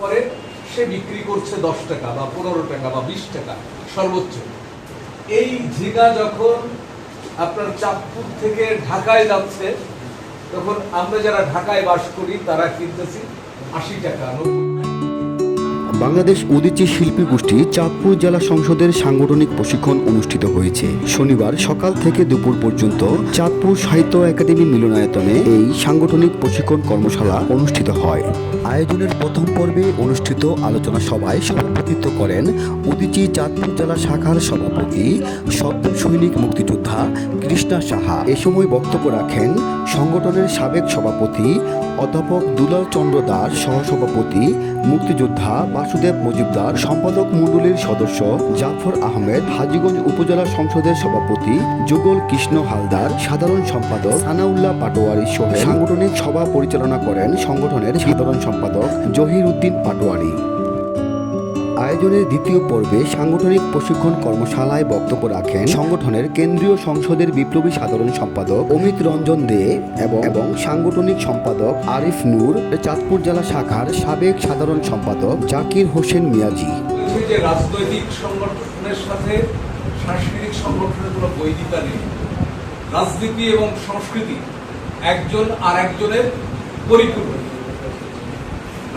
পরে সে বিক্রি করছে দশ টাকা বা পনেরো টাকা বা বিশ টাকা, সর্বোচ্চ। এই ঝিঙা যখন আপনার চাঁদপুর থেকে ঢাকায় যাচ্ছে, তখন আমরা যারা ঢাকায় বাস করি, তারা কিনতেছি আশি টাকা, নব্বই বাংলাদেশ উদীচী শিল্পী গোষ্ঠী চাঁদপুর জেলা সংসদের সাংগঠনিক প্রশিক্ষণ অনুষ্ঠিত হয়েছে। শনিবার সকাল থেকে দুপুর পর্যন্ত চাঁদপুর সাহিত্য একাডেমি মিলনায়তনে এই সাংগঠনিক প্রশিক্ষণ কর্মশালা অনুষ্ঠিত হয়। আয়োজনের প্রথম পর্বে অনুষ্ঠিত আলোচনা সভায় সভাপতিত্ব করেন উদীচী চাঁদপুর জেলা শাখার সভাপতি সদ্য সৈনিক মুক্তিযোদ্ধা কৃষ্ণা সাহা। এ সময় বক্তব্য রাখেন সংগঠনের সাবেক সভাপতি অধ্যাপক দুলাল চন্দ্র দাস, সহসভাপতি, মুক্তিযোদ্ধা বাসুদেব মজুমদার, সম্পাদক মণ্ডলীর সদস্য জাফর আহমেদ, হাজীগঞ্জ উপজেলা সংসদের সভাপতি যুগল কৃষ্ণ হালদার, সাধারণ সম্পাদক সানাউল্লাহ পাটোয়ারি সহ সাংগঠনিক সভা পরিচালনা করেন সংগঠনের সাধারণ সম্পাদক জহির উদ্দিন পাটোয়ারি। আয়োজনের দ্বিতীয় পর্বে সাংগঠনিক প্রশিক্ষণ কর্মশালায় বক্তব্য রাখেন সংগঠনের কেন্দ্রীয় সংসদের বিপ্লবী সাধারণ সম্পাদক অমিত রঞ্জন দে এবং এবং সাংগঠনিক সম্পাদক আরিফ নূর, চাঁদপুর জেলা শাখার সাবেক সাধারণ সম্পাদক জাকির হোসেন মিয়াজি। যে রাজনৈতিক সংগঠনের সাথে সাংস্কৃতিক সংগঠনের কোনো বৈধিতা নেই, রাজনীতি এবং সংস্কৃতি একজন আর একজনের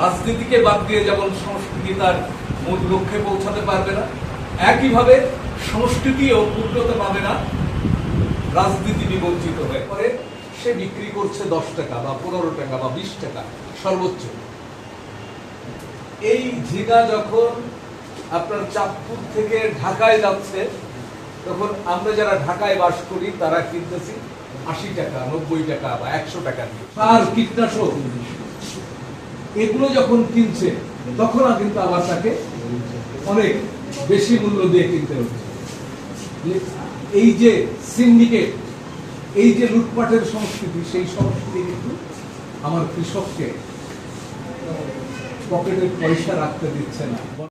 রাজনীতিকে বাদ দিয়ে যেমন সংস্কৃতি তার মূল লক্ষ্যে পৌঁছাতে পারবে না। একইভাবে সংস্কৃতিও পূর্ণতা পাবে না। রাজনীতি বিবঞ্চিত হয়ে পরে সে বিক্রি করছে দশ টাকা বা পনেরো টাকা বা বিশ টাকা, সর্বোচ্চ। এই ঝিঙা যখন আপনার চাঁদপুর থেকে ঢাকায় যাচ্ছে, তখন আমরা যারা ঢাকায় বাস করি, তারা কিনতেছি আশি টাকা, নব্বই টাকা বা একশো টাকা দিয়ে। সার কীটনাশক। এগুলো যখন কিনছে তখন কিন্তু আবার তাকে অনেক বেশি মূল্য দিয়ে কিনতে হচ্ছে। এই যে সিন্ডিকেট এই যে লুটপাটের সংস্কৃতি, সেই সংস্কৃতি কিন্তু আমার কৃষককে পকেটের পয়সা রাখতে দিচ্ছে না।